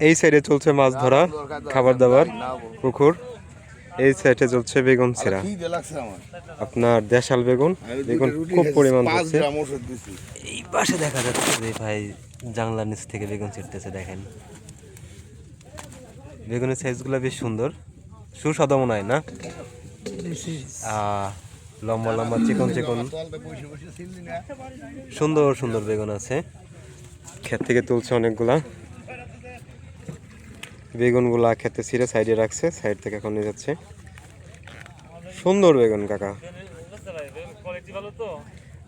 এই সাইডে চলছে মাছ ধরা খাবার দাবার পুকুর এই সাইডে চলছে বেগুন ছেঁড়া আপনার দেশাল বেগুন বেগুন খুব পরিমাণ হচ্ছে এই পাশে দেখা যাচ্ছে যে ভাই জানলার নিচ থেকে বেগুন ছিটতেছে দেখেন বেগুনের সাইজগুলো বেশ সুন্দর সুস্বাদু মনে হয় না লম্বা লম্বা চিকন চিকন সুন্দর সুন্দর বেগুন আছে ক্ষেত থেকে তুলছে অনেকগুলা বেগুনগুলা খেতে ছিঁড়ে সাইডে রাখছে সাইড থেকে এখন নিয়ে যাচ্ছে। সুন্দর বেগুন, কাকা।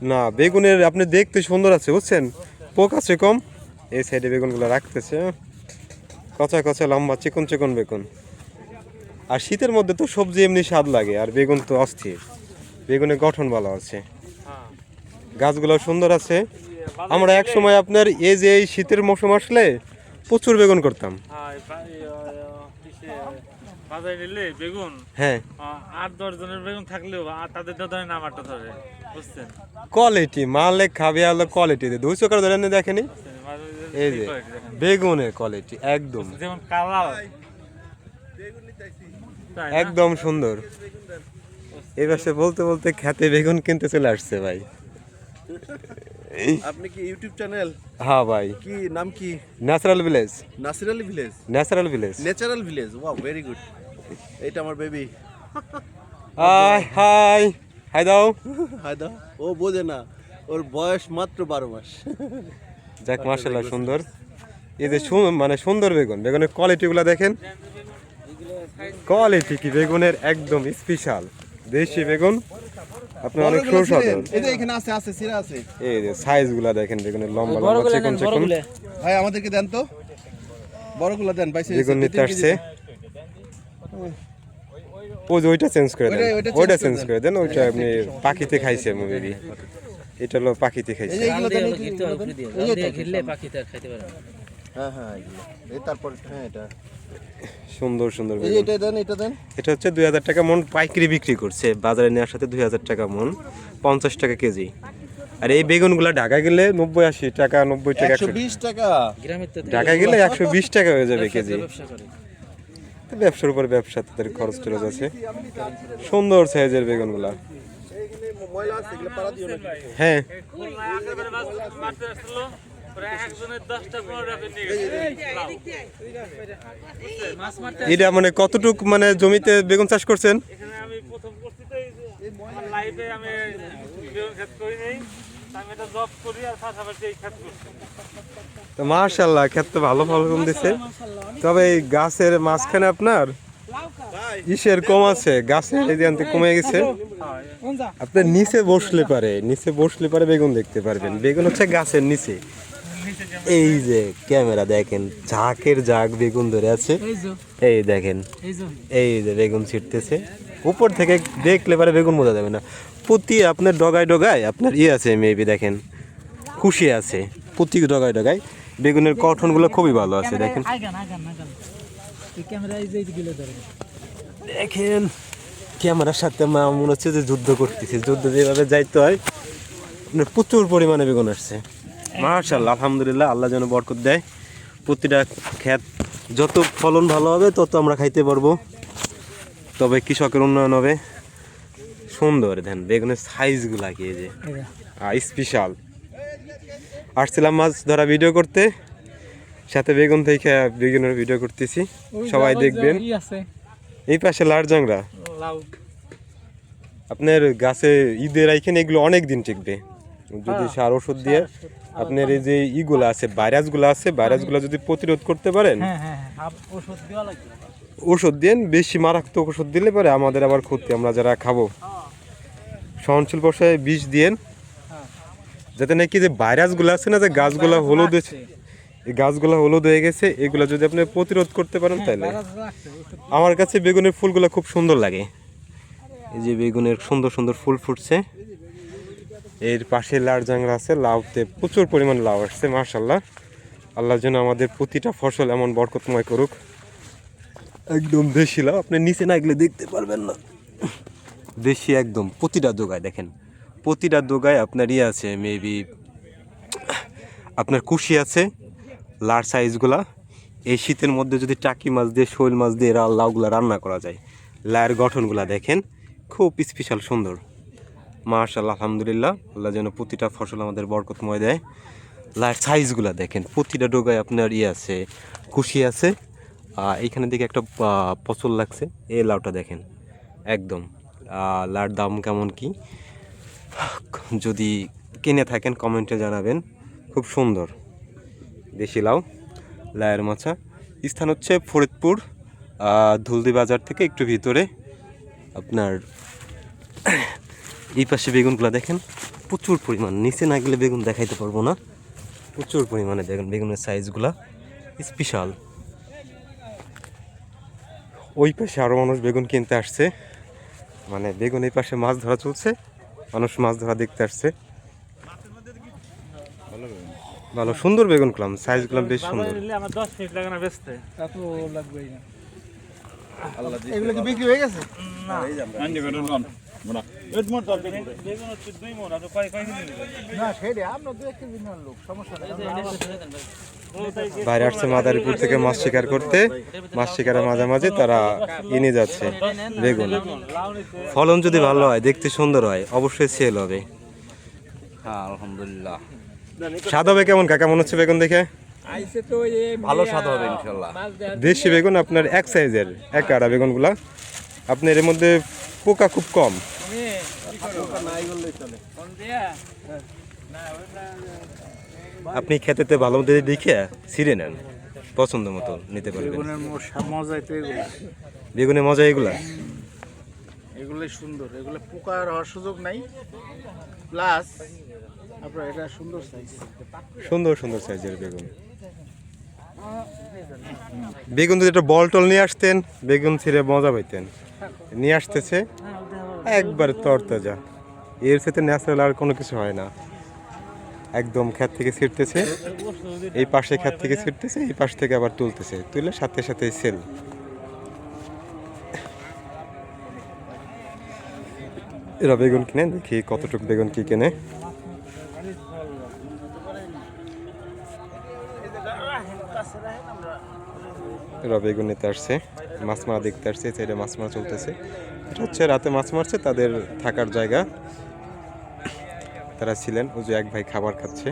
না, বেগুনের আপনি দেখতে সুন্দর আছে, বুঝছেন? পোক আছে কম। এই সাইডে বেগুনগুলো রাখতেছে। কচা কচা, লম্বা, চিকন চিকন বেগুন। আর শীতের মধ্যে তো সবজি এমনি স্বাদ লাগে, আর বেগুন তো অস্থির। বেগুনের গঠন ভালো আছে। গাছগুলো সুন্দর আছে। আমরা এক সময় আপনার এই যে এই শীতের মৌসুম আসলে প্রচুর বেগুন করতাম হ্যাঁ, বা- এই, আহ, ইসে, বাজারে নিলে বেগুন? হ্যাঁ। আট দশ জনের বেগুন থাকলেও তাদের তো ধরে নামারটা ধরে বুঝছেন? কোয়ালিটি মালে খাবে আলো কোয়ালিটি দুইশো করে ধরেন দেখেনি? এই যে। বেগুনের কোয়ালিটি একদম। যেমন কালার একদম সুন্দর। এই পাশে বলতে বলতে খেতে বেগুন কিনতে চলে আসছে ভাই। আপনি কি ইউটিউব চ্যানেল? হ্যাঁ ভাই। কি নাম কি? Natural village natural village natural village natural village wow very good এইটা আমার বেবি হাই হাই হাই দাও। হাই দা ও বোঝে না ওর বয়স মাত্র বারো মাস। যাক মার্শাল্লাহ সুন্দর। এই যে মানে সুন্দর বেগুন। বেগুনের কোয়ালিটিগুলো দেখেন। কোয়ালিটি কি? বেগুনের একদম স্পেশাল দেশি বেগুন। আপনার অনেক সুস্বাদু। এই যে এখানে আছে আছে সিরা আছে। এই যে সাইজগুলো দেখেন বেগুনের লম্বা লম্বা চিকন চিকন। ভাই আমাদেরকে দেন তো। বড়গুলো দেন ভাই বেগুন নিতে আসছে। ওই যে ওইটা চেঞ্জ করে দেন। ওইটা- চেঞ্জ করে দেন। ওইটা আপনি পাখিতে খাইছে মেবি এটা হলো পাখিতে খাইছে। হ্যাঁ হ্যাঁ এগুলো। এই তারপর হ্যাঁ এটা। সুন্দর সুন্দর এটা দেন এটা দেন। এটা হচ্ছে দুই হাজার টাকা মন পাইকারি বিক্রি করছে। বাজারে নেওয়ার সাথে দুই হাজার টাকা মন পঞ্চাশ টাকা কেজি। আর এই বেগুনগুলো ঢাকা গেলে নব্বই আশি টাকা নব্বই টাকা একশো টাকা। ঢাকা গেলে একশো বিশ টাকা হয়ে যাবে কেজি। ব্যবসার উপর ব্যবসা তাদের খরচ টরচ আছে সুন্দর সাইজের বেগুনগুলা। হ্যাঁ। এটা মানে কতটুক মানে জমিতে বেগুন চাষ করছেন? আমি প্রথম করছি তো লাইফে আমি বেগুন করি নেই। আমি এটা জব করি আর পাশাপাশি এই ক্ষেত করছি। তো মার্শাল্লাহ ক্ষেত তো ভালো ফলন দিছে। তবে এই গাছের মাঝখানে আপনার ইসের কম আছে গাছের এই কমে গেছে। আপনার নিচে বসলে পারে নিচে বসলে পারে বেগুন দেখতে পারবেন। বেগুন হচ্ছে গাছের নিচে। এই যে ক্যামেরা দেখেন ঝাঁকের ঝাঁক বেগুন ধরে আছে। এই দেখেন এই যে বেগুন ছিটতেছে। উপর থেকে দেখলে পারে বেগুন বোঝা যাবে না। প্রতি আপনার ডগায় ডগায় আপনার ইয়ে আছে মেবি দেখেন খুশি আছে। প্রতি ডগায় ডগায়। বেগুনের গঠনগুলো খুবই ভালো আছে দেখেন। দেখেন ক্যামেরার সাথে মা মনে হচ্ছে যে যুদ্ধ করতেছে। যুদ্ধ যেভাবে যাইতে হয় আপনার প্রচুর পরিমাণে বেগুন আসছে। মার্শাল্লাহ আলহামদুলিল্লাহ আল্লাহ যেন বরকত দেয়। প্রতিটা ক্ষেত যত ফলন ভালো হবে তত আমরা খাইতে পারব। তবে কৃষকের উন্নয়ন হবে সুন্দর দেন বেগুনের সাইজগুলা কি এই যে? স্পেশাল আসছিলাম মাছ ধরা ভিডিও করতে সাথে বেগুন থেকে বেগুনের ভিডিও করতেছি। সবাই দেখবেন। এই পাশে লাল জাংরা। আপনার গাছে ঈদের আইখানে এগুলো অনেক দিন টিকবে। যদি সার ওষুধ দিয়ে আপনার এই যে ইগুলো আছে ভাইরাসগুলো আছে ভাইরাসগুলো যদি প্রতিরোধ করতে পারেন হ্যাঁ হ্যাঁ হ্যাঁ ওষুধ দেওয়া লাগবে। ওষুধ দেন বেশি মারাত্মক ওষুধ দিলে পরে আমাদের আবার ক্ষতি। আমরা যারা খাব সহনশীল পর্যায়ে বিষ দিয়েন যাতে নাকি যে ভাইরাসগুলো আছে না যে গাছগুলো হলুদ এই গাছগুলো হলুদ হয়ে গেছে এগুলো যদি আপনি প্রতিরোধ করতে পারেন তাহলে। আমার কাছে বেগুনের ফুলগুলো খুব সুন্দর লাগে। এই যে বেগুনের সুন্দর সুন্দর ফুল ফুটছে। এর পাশে লাউ জাংরা আছে লাউতে প্রচুর পরিমাণ লাউ আসছে মার্শাল্লাহ আল্লাহ যেন আমাদের প্রতিটা ফসল এমন বরকতময় করুক। একদম দেশি লাউ, আপনি নিচে না গেলে দেখতে পারবেন না। দেশি একদম, প্রতিটা দোগায় দেখেন। প্রতিটা দোগায় আপনার ইয়ে আছে মেবি আপনার কুশি আছে লার্জ সাইজগুলা এই শীতের মধ্যে যদি টাকি মাছ দিয়ে, শৈল মাছ দিয়ে লাউগুলা রান্না করা যায়, লাউয়ের গঠনগুলা দেখেন, খুব স্পেশাল সুন্দর। মার্শাল্লাহ আলহামদুলিল্লাহ, আল্লাহ যেন প্রতিটা ফসল আমাদের বরকতময় দেয়। লাইয়ের সাইজগুলা দেখেন, প্রতিটা ডোগায় আপনার ইয়ে আছে, কুশি আছে। এইখানে দিকে একটা পচল লাগছে। এই লাউটা দেখেন, একদম। লাউর দাম কেমন কি? যদি কিনে থাকেন, কমেন্টে জানাবেন। খুব সুন্দর। দেশি লাউ লায়ের মাছা। স্থান হচ্ছে ফরিদপুর ধুলদি বাজার থেকে একটু ভিতরে। আপনার এই পাশে বেগুনগুলো দেখেন, প্রচুর পরিমাণ। নিচে না গেলে বেগুন দেখাইতে পারব না। প্রচুর পরিমাণে দেখেন, বেগুনের সাইজগুলা স্পেশাল ওই পাশে আরও মানুষ বেগুন কিনতে আসছে। মানে বেগুন এই পাশে মাছ ধরা চলছে মানুষ মাছ ধরা দেখতে আসছে। ভালো সুন্দর বেগুন কলাম সাইজ কলাম বেশ সুন্দর। এগুলো কি বিক্রি হয়ে গেছে? না বাইরে আসছে মাদারীপুর থেকে মাছ শিকার করতে। মাছ শিকারের মাঝামাঝি তারা এনে যাচ্ছে বেগুন। ফলন যদি ভালো হয় দেখতে সুন্দর হয় অবশ্যই সেল হবে। হ্যাঁ আলহামদুলিল্লাহ। স্বাদ হবে কেমন কাকা? মনে হচ্ছে বেগুন দেখে? আইসে তো এই ভালো স্বাদ হবে ইনশাল্লাহ। দেশি বেগুন আপনার এক সাইজের এক আড়া বেগুনগুলা। আপনার এর মধ্যে পোকা খুব কম। আপনি খেতেতে ভালো মতো দেখে ছিঁড়ে নেন। পছন্দ মতো নিতে পারবেন। এগুলো। বেগুনের মজা এগুলা? এগুলোই সুন্দর। এগুলো পোকার হওয়ার সুযোগ নাই। প্লাস আপনার এটা সুন্দর সাইজ সুন্দর সুন্দর সাইজের বেগুন। বেগুন যদি একটা বল টল নিয়ে আসতেন বেগুন ছিঁড়ে মজা পাইতেন। নিয়ে আসতেছে। একবার তরতাজা। এর সাথে ন্যাচারাল আর কোনো কিছু হয় না। একদম ক্ষেত থেকে ছিটতেছে এই পাশে ক্ষেত থেকে ছিটতেছে এই পাশ থেকে আবার তুলতেছে। তুলে সাথে সাথে সেল। এরা বেগুন কিনে, দেখি কতটুকু বেগুন কি কেনে। এরা বেগুন নিতে আসছে। মাছ মারা দেখতে আসছে, এই সাইডে মাছ মারা চলতেছে। এটা হচ্ছে রাতে মাছ মারছে, তাদের থাকার জায়গা। তারা ছিলেন, ওই যে এক ভাই খাবার খাচ্ছে।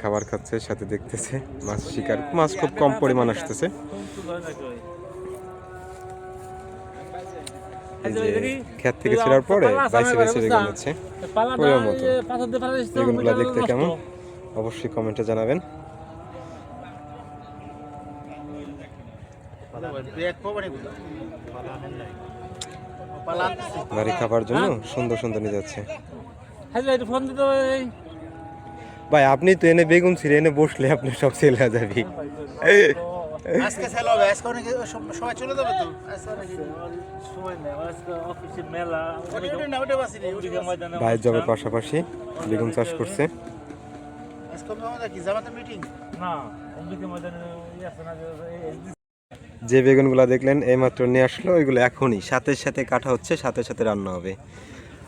খাবার খাচ্ছে, সাথে দেখতেছে মাছ শিকার। মাছ খুব কম পরিমাণ আসতেছে। ক্ষেত থেকে ছেড়ার পরে বাইসে বাইসে বেগুন পালাটা ওইরকম মতো। বেগুনগুলো দেখতে কেমন? অবশ্যই কমেন্টে জানাবেন। বাড়ি খাবার জন্য সুন্দর সুন্দর নিয়ে যাচ্ছে। হ্যাঁ ভাই, আপনি তো এনে বেগুন ছিঁড়ে এনে বসলে আপনি সব হয়ে যাবি। আজকে সেল হবে আজকে অনেক সব- চলে যাবে তো? ময়দানে ভাইয়ের জবের পাশাপাশি বেগুন চাষ করছে। আজকে কি জামাতে মিটিং না। ময়দানে না যে- বেগুনগুলো দেখলেন এইমাত্র নিয়ে আসলো ওইগুলো এখনই সাথে সাথে কাটা হচ্ছে সাথে সাথে রান্না হবে।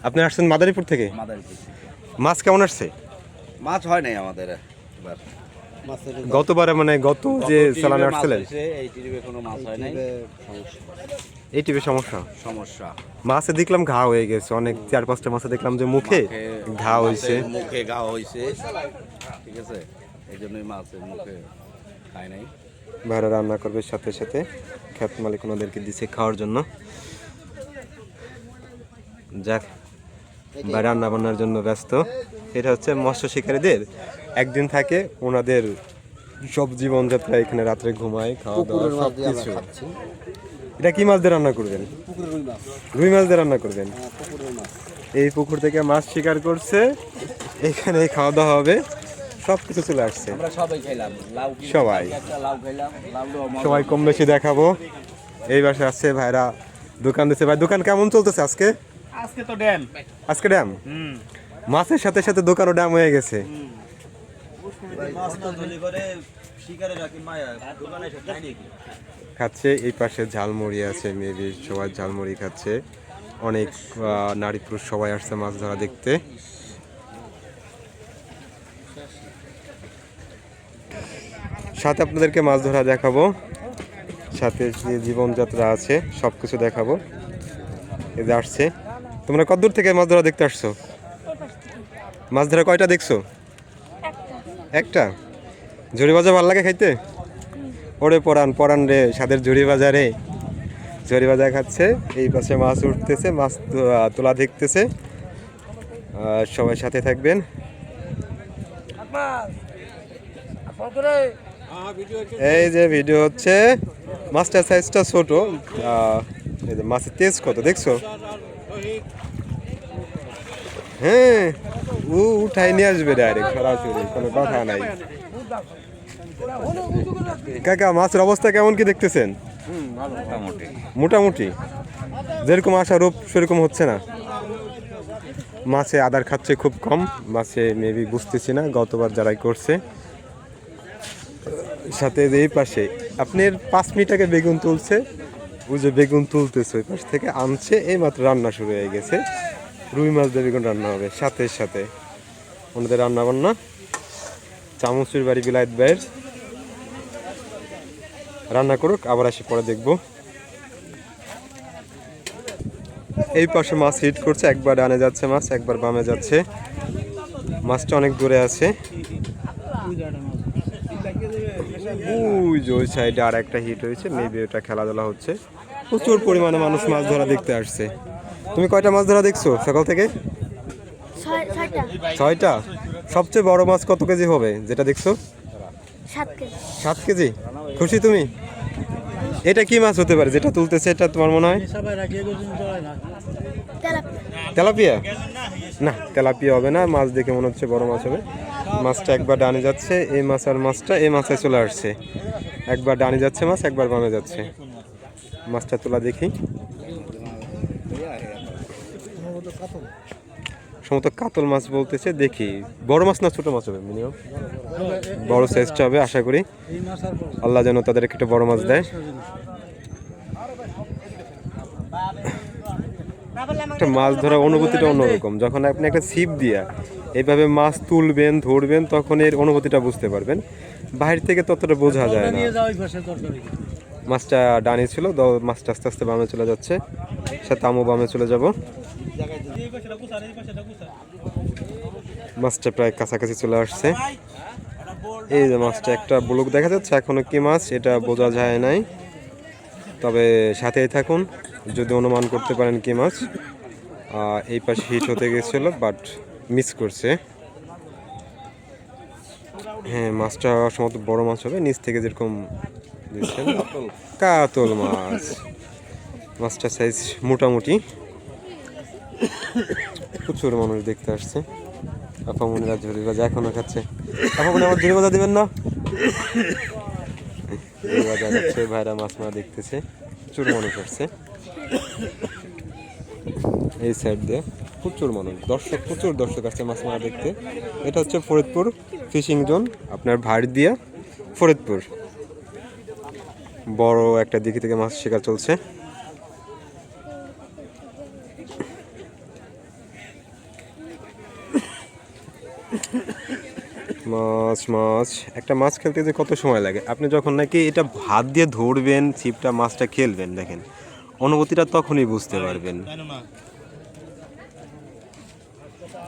আপনি আসছেন মাদারীপুর থেকে? মাছ কেমন আসছে? মাছ হয় নাই আমাদের এবার। গতবারে মানে গত যে চালানে আসছিলেন? এই কোনো মাছ হয় নাই। এই টিপে সমস্যা? সমস্যা। মাছে দেখলাম ঘা হয়ে গেছে অনেক চার পাঁচটা মাছে দেখলাম যে মুখে ঘা হয়েছে মুখে ঘা হয়েছে ঠিক আছে? এই জন্যই মাছের মুখে খায় নাই। ভাড়া রান্না করবে সাথে সাথে। খ্যাত মালিক ওনাদেরকে দিছে খাওয়ার জন্য। যাক বা রান্না বান্নার জন্য ব্যস্ত। এটা হচ্ছে মৎস্য শিকারীদের। একদিন থাকে ওনাদের সব জীবনযাত্রা এখানে রাত্রে ঘুমায় খাওয়া দাওয়া সব কিছু এটা কি মাছ দিয়ে রান্না করবেন? রুই মাছ। দিয়ে রান্না করবেন? এই পুকুর থেকে মাছ শিকার করছে। এখানে খাওয়া দাওয়া হবে। সব কিছু চলে আসছে। আমরা সবাই খাইলাম লাউ সবাই। লাউ খাইলাম সবাই কম বেশি দেখাবো। এই বাসে আসছে ভাইরা দোকান দিচ্ছে ভাই দোকান কেমন চলতেছে আজকে? আজকে তো ড্যাম। আজকে ড্যাম? মাছের সাথে সাথে দোকানও ড্যাম হয়ে গেছে। খাচ্ছে এই পাশে ঝালমুড়ি আছে মেবি সবাই ঝালমুড়ি খাচ্ছে। অনেক আহ, নারী পুরুষ সবাই আসছে মাছ ধরা দেখতে। সাথে আপনাদেরকে মাছ ধরা দেখাবো। সাথে যে জীবনযাত্রা আছে সব কিছু দেখাবো। এই যে আসছে। তোমরা কতদূর থেকে মাছ ধরা দেখতে আসছো? মাছ ধরা কয়টা দেখছ? একটা। ঝুড়ি ভাজা ভালো লাগে খাইতে? ওরে পরান পরান রে সাদের ঝুড়ি বাজারে ঝুড়ি ভাজা খাচ্ছে, এই পাশে মাছ উঠতেছে, মাছ তোলা দেখতেছে। সবাই সাথে থাকবেন। এই যে ভিডিও হচ্ছে মাছটার সাইজটা ছোট। এই যে মাছের তেজ কত, দেখছ? হ্যাঁ ও উঠাই নিয়ে আসবে ডাইরেক্ট সরাসরি, কোনো কথা নাই। কাকা, মাছের অবস্থা কেমন কি দেখতেছেন? মোটামুটি। যেরকম আশা, রূপ সেরকম হচ্ছে না। মাছে আদার খাচ্ছে খুব কম, মাছে মেবি বুঝতেছি না, গতবার যারাই করছে। সাথে এই পাশে। আপনার পাঁচ মিনিট আগে বেগুন তুলছে যে বেগুন তুলতেছে, ওই পাশ থেকে আনছে এই মাত্র রান্না শুরু হয়ে গেছে। রুই মাছ দিয়ে বেগুন রান্না হবে, সাথে সাথে। ওনাদের রান্না বান্না চামচুর বাড়ি বিলাইত বাইর রান্না করুক, আবার আসি পরে দেখব। এই পাশে মাছ হিট করছে, একবার ডানে যাচ্ছে মাছ, একবার বামে যাচ্ছে। মাছটা অনেক দূরে আছে। ওই যে ওই সাইডে আর একটা হিট হয়েছে মেবি ওটা খেলাধুলা হচ্ছে। প্রচুর পরিমাণে মানুষ মাছ ধরা দেখতে আসছে। তুমি কয়টা মাছ ধরা দেখছ সকাল থেকে? ছয়টা। সবচেয়ে বড় মাছ কত কেজি হবে যেটা দেখছ? সাত কেজি। খুশি তুমি? এটা কি মাছ হতে পারে যেটা তুলতেছে এটা তোমার মনে হয়? তেলাপিয়া? না তেলাপিয়া হবে না মাছ দেখে মনে হচ্ছে বড় মাছ হবে। মাছটা একবার ডানে যাচ্ছে, এই মাছ আর মাছটা এই মাছে চলে আসছে। একবার ডানে যাচ্ছে মাছ, একবার বামে যাচ্ছে। মাছটা তোলা দেখি। সম্ভবত কাতল মাছ বলতেছে, দেখি। বড় মাছ না ছোট মাছ হবে, মিনিমাম? বড় সাইজটা হবে, আশা করি। আল্লাহ যেন তাদেরকে একটা বড় মাছ দেয়। একটা মাছ ধরার অনুভূতিটা অন্যরকম। যখন আপনি একটা ছিপ দিয়া এইভাবে মাছ তুলবেন ধরবেন তখন এর অনুভূতিটা বুঝতে পারবেন। বাইরে থেকে ততটা বোঝা যায় না। মাছটা ডানে ছিল মাছটা আস্তে আস্তে বামে চলে যাচ্ছে। সাথে আমও বামে চলে যাব। মাছটা প্রায় কাছাকাছি চলে আসছে। এই যে মাছটা একটা ব্লক দেখা যাচ্ছে এখনও কি মাছ? এটা বোঝা যায় নাই। তবে সাথেই থাকুন। যদি অনুমান করতে পারেন কি মাছ এই পাশে হিট হতে গেছিল বাট মিস করছে। হ্যাঁ মাছটা সম্ভবত বড় মাছ হবে নিচ থেকে যেরকম দিচ্ছেন। কাতল। মাছ। মাছটা সাইজ মোটামুটি। প্রচুর মানুষ দেখতে আসছে। আপামনিরা ঝুড়ি ভাজা এখনও খাচ্ছে। আপামনি আমার ঝুড়ি ভাজা দিবেন না? ঝুড়ি খাচ্ছে ভাইরা মাছ মারা দেখতেছে। প্রচুর মানুষ আসছে। এই সাইড দিয়ে প্রচুর মানুষ, দর্শক, প্রচুর দর্শক আসছে মাছ মারা দেখতে। এটা হচ্ছে ফরিদপুর ফিশিং জোন আপনার ভাড় দিয়া ফরিদপুর। বড় একটা দিঘি থেকে মাছ শিকার চলছে। মাছ মাছ, একটা মাছ খেলতে যে কত সময় লাগে? আপনি যখন নাকি এটা হাত দিয়ে ধরবেন, ছিপটা, মাছটা খেলবেন, দেখেন। অনুভূতিটা তখনই বুঝতে পারবেন।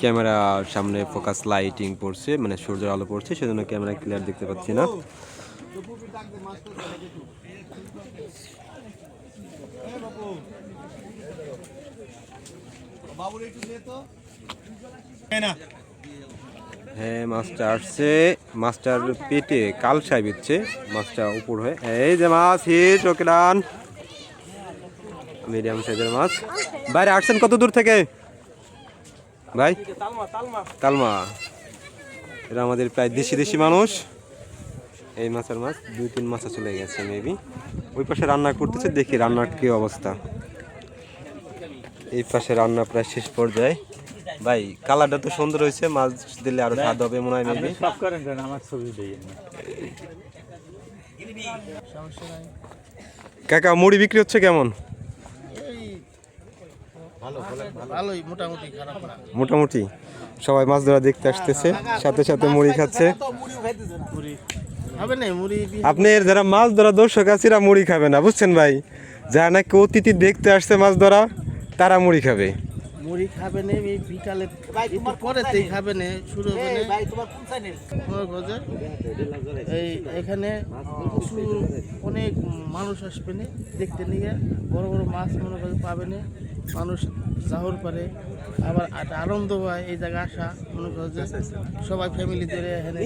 ক্যামেরার সামনে ফোকাস লাইটিং পড়ছে মানে সূর্যের আলো পড়ছে, সেজন্য ক্যামেরা ক্লিয়ার দেখতে পাচ্ছি না। হ্যাঁ মাছটা আসছে। মাছটার পেটে কালসাই বিচ্ছে মাছটা উপর হয়ে, এই যে মাছ হিট ওকে ডান মিডিয়াম সাইজের মাছ। বাইরে আসছেন কত দূর থেকে? ভাই তালমা। এরা আমাদের প্রায় দেশি দেশি মানুষ। এই মাছের মাছ দুই তিন মাছ চলে গেছে মেবি ওই পাশে রান্না করতেছে দেখি রান্নার কি অবস্থা। এই পাশে রান্না প্রায় শেষ পর্যায়ে। ভাই কালারটা তো সুন্দর হয়েছে মাছ দিলে আরও স্বাদ হবে মনে হয় মেবি সব করেন আমার ছবি দিয়ে কাকা মুড়ি বিক্রি হচ্ছে কেমন? ভালোই মোটামুটি খারাপ না। মোটামুটি। সবাই মাছ ধরা দেখতে আসতেছে সাথে সাথে মুড়ি খাচ্ছে। হবে না মুড়ি দিয়ে আপনি যারা মাছ ধরা দর্শক আছে এরা মুড়ি খাবে না বুঝছেন ভাই? যারা নাকি অতিথি দেখতে আসছে মাছ ধরা তারা মুড়ি খাবে। মুড়ি খাবে না এই বিকালে একটু পরেতেই খাবে না শুরু হবে না মনে এই এখানে অনেক মানুষ আসবে না দেখতে নিয়ে। বড় বড় মাছ মনে করে পাবে না। মানুষ জাহর পারে আবার একটা আনন্দ হয় এই জায়গায় আসা মনে করো যে সবাই ফ্যামিলি ধরে এখানে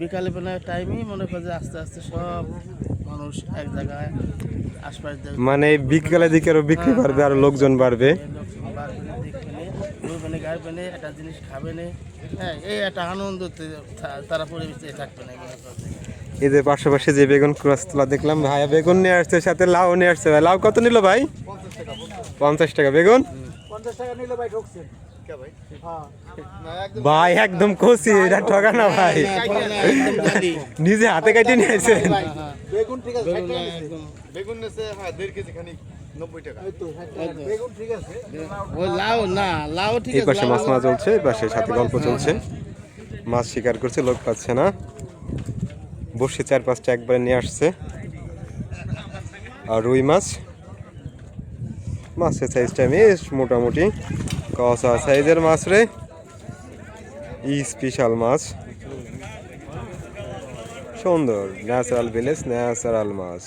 বিকালে বেলা টাইমই মনে করো যে আস্তে আস্তে সব মানুষ এক জায়গায় আশপাশ মানে বিকালে দিকে আরও বিক্রি বাড়বে আর লোকজন বাড়বে। ঘুরবে গাড়বে না একটা জিনিস খাবে না হ্যাঁ এই একটা আনন্দ তারা পরিবেশে থাকবে না মনে করছে এই পাশাপাশি যে বেগুন ক্রস তোলা দেখলাম ভাইয়া বেগুন নিয়ে আসছে সাথে লাউ নিয়ে আসছে ভাই। লাউ কত নিল ভাই? পঞ্চাশ টাকা বেগুন? ভাই একদম কষি এটা ঠকা না ভাই। নিজে হাতে কাটিয়ে নিয়ে আসছেন বেগুন ঠিক আছে ওই লাউ না লাউ ঠিক এই পাশে লাউ- মাছ মারা চলছে এই পাশে সাথে গল্প চলছে। মাছ শিকার করছে লোক পাচ্ছে না। বসে চার পাঁচটা একবারে নিয়ে আসছে। আর রুই মাছ। মাছের সাইজটা বেশ মোটামুটি। কসা সাইজের মাছ রে। স্পেশাল মাছ। সুন্দর ন্যাচারাল ভিলেজ ন্যাচারাল মাছ।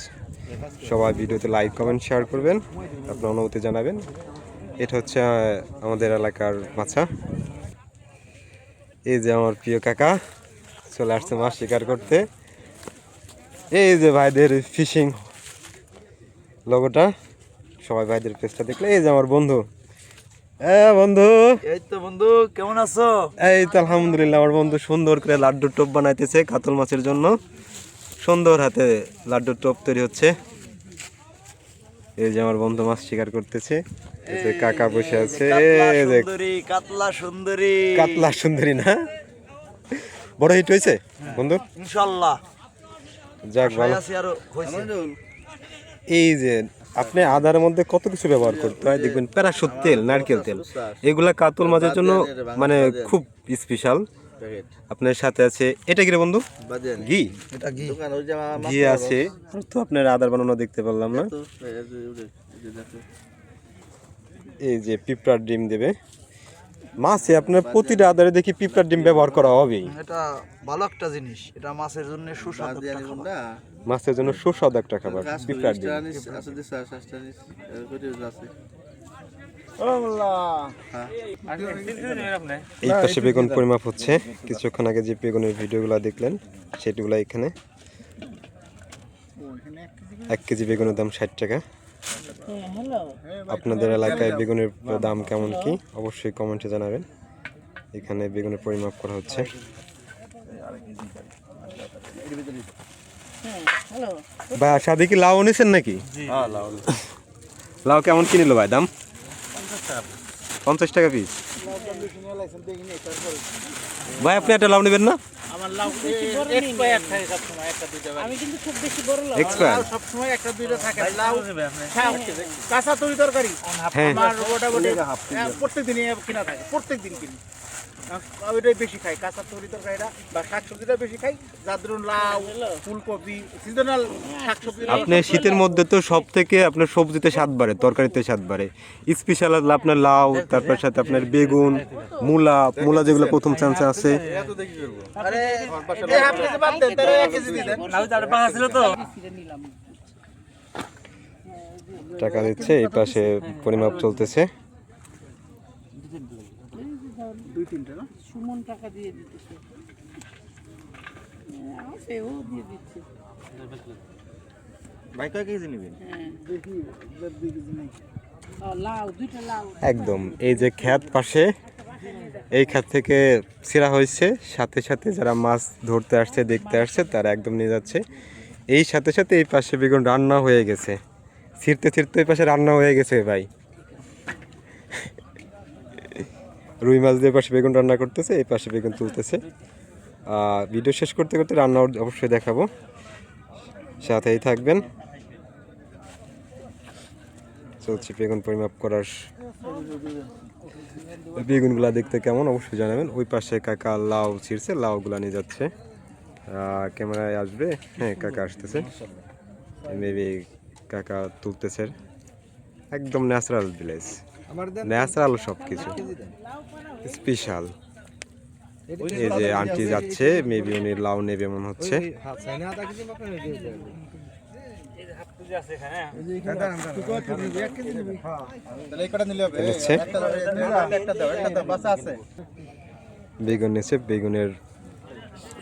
সবাই ভিডিওতে লাইক কমেন্ট শেয়ার করবেন। আপনার অনুভূতি জানাবেন। এটা হচ্ছে আমাদের এলাকার মাছা এই যে আমার প্রিয় কাকা, চলে আসছে মাছ শিকার করতে। এই যে ভাইদের ফিশিং লোগোটা সবাই ভাইদের পেজটা দেখলে এই যে আমার বন্ধু। হ্যাঁ বন্ধু। এই তো বন্ধু কেমন আছো? এই তো আলহামদুলিল্লাহ আমার বন্ধু সুন্দর করে লাড্ডুর টোপ বানাইতেছে কাতল মাছের জন্য। সুন্দর হাতে লাড্ডুর টোপ তৈরি হচ্ছে। এই যে আমার বন্ধু মাছ শিকার করতেছে। এই যে কাকা বসে আছে। কাতলা সুন্দরী কাতলা সুন্দরী। না? বড় হিট হয়েছে বন্ধু? ইনশাল্লাহ। যাক ভালো। আছি আরও এই যে আপনি আদার মধ্যে কত কিছু ব্যবহার করতে হয়? দেখবেন প্যারাশুট তেল নারকেল তেল এগুলা কাতল মাছের জন্য মানে খুব স্পেশাল আপনার সাথে আছে এটা কি রে বন্ধু? ঘি। ঘি। আছে। তো আপনার আদার বানানো দেখতে পারলাম না। এই যে পিঁপড়ার ডিম দেবে। মাছে আপনার প্রতিটা আদারে দেখি পিঁপড়ার ডিম ব্যবহার করা হবে এটা ভালো একটা জিনিস। এটা মাছের জন্য সুস্বাদু একটা খাবার। মাছের জন্য সুস্বাদু একটা খাবার পিঁপড়ার ডিম। এই পাশে বেগুন পরিমাপ হচ্ছে। কিছুক্ষণ আগে যে বেগুনের ভিডিওগুলো দেখলেন সেগুলো এখানে। এক কেজি বেগুনের দাম ষাট টাকা। আপনাদের এলাকায় বেগুনের দাম কেমন কি? অবশ্যই কমেন্টে জানাবেন। এখানে বেগুনের পরিমাপ করা হচ্ছে। ভাই সাদে কি লাউ নিছেন নাকি? লাউ কেমন কিনিল ভাই দাম? পঞ্চাশ টাকা। পিস ভাই আপনি একটা লাউ নেবেন না? আমার লাউ এক্সপায়ার থাকে সবসময় একটা দুইটা আমি কিন্তু খুব বেশি বড় লাউ। সবসময় একটা দুইটা থাকে লাউ কাঁচা তরি তরকারি। হ্যাঁ। আমার মোটামুটি প্রত্যেক দিনই কিনা থাকে প্রত্যেক দিন কিনি। ওইটাই বেশি খাই কাঁচা তরি তরকারিটা বা শাক সবজিটা বেশি খাই যার ধরুন লাউ ফুলকপি সিজনাল শাক সবজি আপনি শীতের মধ্যে তো সব থেকে আপনার সবজিতে স্বাদ বাড়ে তরকারিতে স্বাদ বাড়ে। স্পেশাল আপনার লাউ তারপর সাথে আপনার বেগুন মূলা মূলা যেগুলো প্রথম চান্সে আছে। টাকা দিচ্ছে এই পাশে পরিমাপ চলতেছে। সুমন টাকা দিয়ে দিতেছে। আছে ও দিয়ে দিচ্ছে। ভাই কয় কেজি নেবেন? আর লাউ দুইটা লাউ। একদম এই যে খ্যাত পাশে এই খাত থেকে ছেঁড়া হয়েছে। সাথে সাথে যারা মাছ ধরতে আসছে দেখতে আসছে তারা একদম নিয়ে যাচ্ছে। এই সাথে সাথে এই পাশে বেগুন রান্না হয়ে গেছে। ছিঁড়তে ছিঁড়তে এই পাশে রান্না হয়ে গেছে ভাই। রুই মাছ দিয়ে পাশে বেগুন রান্না করতেছে এই পাশে বেগুন তুলতেছে। আহ, ভিডিও শেষ করতে করতে রান্না অবশ্যই দেখাবো। সাথেই থাকবেন। চলছে বেগুন পরিমাপ করার বেগুনগুলা দেখতে কেমন অবশ্যই জানাবেন। ওই পাশে কাকা লাউ ছিঁড়ছে লাউগুলা নিয়ে যাচ্ছে। ক্যামেরায় আসবে। হ্যাঁ কাকা আসতেছে। মেবি কাকা তুলতেছে। একদম ন্যাচারাল ভিলেজ ন্যাচারাল সব কিছু স্পেশাল এই যে আন্টি যাচ্ছে মেবি উনি লাউ নেবে মনে হচ্ছে। বেগুন নিচ্ছে বেগুনের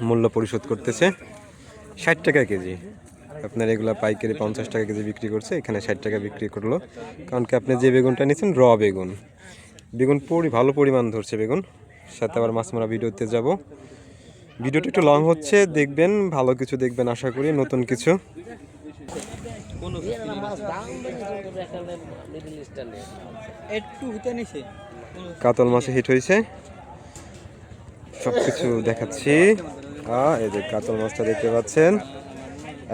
মূল্য পরিশোধ করতেছে। ষাট টাকা কেজি। আপনার এগুলা পাইকারি পঞ্চাশ টাকা কেজি বিক্রি করছে, এখানে ষাট টাকা বিক্রি করল। কারণ কি আপনি যে বেগুনটা নিয়েছেন, র বেগুন। বেগুন পরি, ভালো পরিমাণ ধরছে বেগুন। সাথে আবার মাছ মারা ভিডিওতে যাব। ভিডিওটা একটু লং হচ্ছে, দেখবেন, ভালো কিছু দেখবেন আশা করি, নতুন কিছু। কাতল মাছে হিট হয়েছে। সব কিছু দেখাচ্ছি এই যে কাতল মাছটা দেখতে পাচ্ছেন।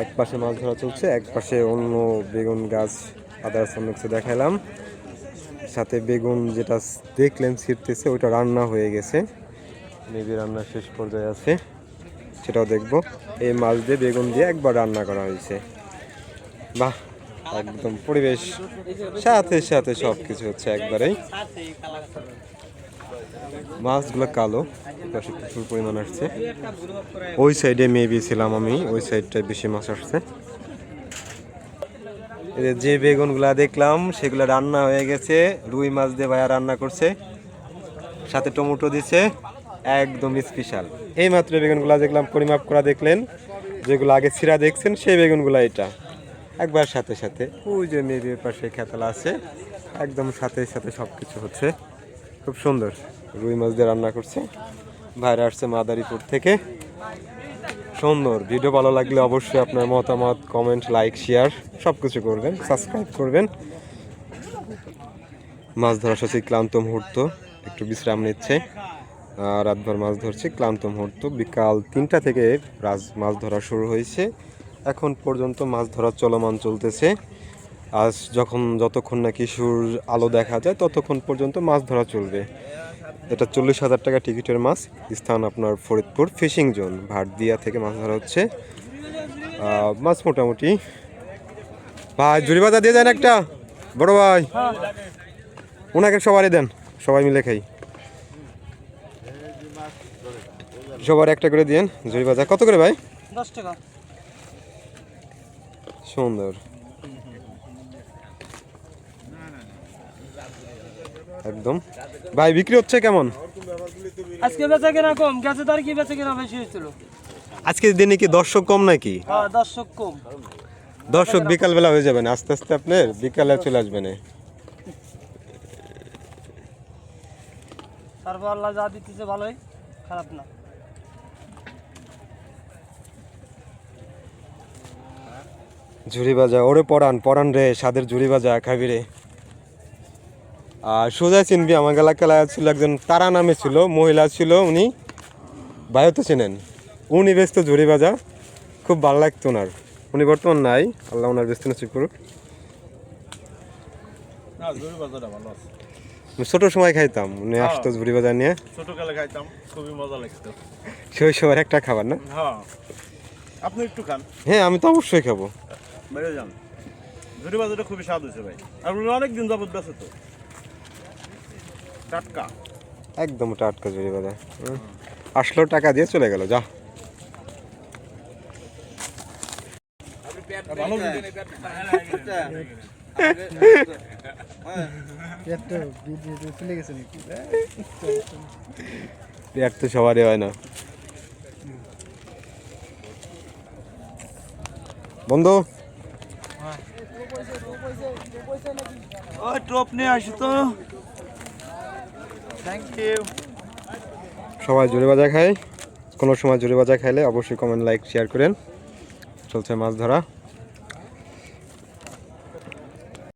এক পাশে মাছ ধরা চলছে, এক পাশে অন্য বেগুন গাছ আদার্স অন্য কিছু দেখালাম সাথে বেগুন যেটা দেখলেন ছিটতেছে ওইটা রান্না হয়ে গেছে। মেবি রান্না শেষ পর্যায়ে আছে, সেটাও দেখব। এই মাছ দিয়ে বেগুন দিয়ে একবার রান্না করা হয়েছে। বাহ, একদম পরিবেশ। সাথে সাথে সব কিছু হচ্ছে একবারেই। মাছগুলো কালো পাশে প্রচুর পরিমাণ আসছে। ওই সাইডে মেবি ছিলাম আমি, ওই সাইডটায় বেশি মাছ আসছে। যে যে বেগুনগুলা দেখলাম, সেগুলো রান্না হয়ে গেছে। রুই মাছ দিয়ে ভাইয়া রান্না করছে। সাথে টমেটো দিছে, একদম স্পেশাল এই মাত্র বেগুনগুলা দেখলাম, পরিমাপ করা দেখলেন। যেগুলো আগে ছিঁড়া দেখছেন, সেই বেগুনগুলা এটা। একবার সাথে সাথে, ওই যে মেবি পাশে খেতালা আছে, একদম সাথে সাথে সব কিছু হচ্ছে। খুব সুন্দর। রুই মাছ দিয়ে রান্না করছে। ভাইরা আসছে মাদারীপুর থেকে। সুন্দর। ভিডিও ভালো লাগলে অবশ্যই আপনার মতামত কমেন্ট লাইক শেয়ার সব কিছু করবেন সাবস্ক্রাইব করবেন। মাছ ধরা শেষে ক্লান্ত মুহূর্ত, একটু বিশ্রাম নিচ্ছে। রাতভর মাছ ধরছে, ক্লান্ত মুহূর্ত। বিকাল তিনটা থেকে রাজ মাছ ধরা শুরু হয়েছে। এখন পর্যন্ত মাছ ধরা চলমান চলতেছে। আজ যখন যতক্ষণ নাকি সূর্য আলো দেখা যায়, ততক্ষণ পর্যন্ত মাছ ধরা চলবে। এটা চল্লিশ হাজার টাকা টিকিটের মাছ স্থান আপনার ফরিদপুর ফিশিং জোন ভাটদিয়া থেকে মাছ ধরা হচ্ছে। মাছ মোটামুটি। ভাই জুড়ি বাজার দিয়ে দেন একটা। বড় ভাই। ওনাকে সবারই দেন সবাই মিলে খাই। সবার একটা করে দিন জুড়ি বাজার কত করে ভাই? দশ টাকা। সুন্দর। একদম। ভাই বিক্রি হচ্ছে কেমন? আজকে বেচা কেনা কম গেছে তার কি বেচা কেনা বেশি হয়েছিল? আজকের দিনে কি দর্শক কম নাকি? হ্যাঁ দর্শক কম। দর্শক বিকাল বেলা হয়ে যাবেন আস্তে আস্তে আপনার বিকালে চলে আসবেন তারপর আল্লাহ যা দিতেছে ভালোই খারাপ না। ঝুড়ি বাজা ওরে পরান পরান রে সাদের ঝুড়ি বাজা খাবি রে। আর সোজা চিনবি আমার এলাকায় ছিল একজন তারা নামে ছিল মহিলা ছিল উনি ভাইও তো চেনেন উনি ব্যস্ত ঝুড়ি বাজা খুব ভালো লাগতো ওনার। উনি বর্তমান নাই আল্লাহ ওনার ব্যস্ত নসিব করুক। ছোট সময় খাইতাম উনি আসতো ঝুড়ি বাজার নিয়ে। ছোটকালে খাইতাম খুবই মজা লাগতো। সেই একটা খাবার না? হ্যাঁ। আপনি একটু খান। হ্যাঁ আমি তো অবশ্যই খাব। বেড়ে যান। বাজারটা খুবই স্বাদ হয়েছে ভাই। আর অনেক দিন যাবত বেঁচে তো টাটকা? একদম টাটকা ঝুড়ি বাজা আসলো টাকা দিয়ে চলে গেল যা। পেট তো সবারই হয় না। বন্ধু। ওই টপ নিয়ে আসি তো। সবাই জুড়ে বাজা খায় কোনো সময় জুড়ে বাজা খাইলে অবশ্যই কমেন্ট লাইক শেয়ার করেন। চলছে মাছ ধরা।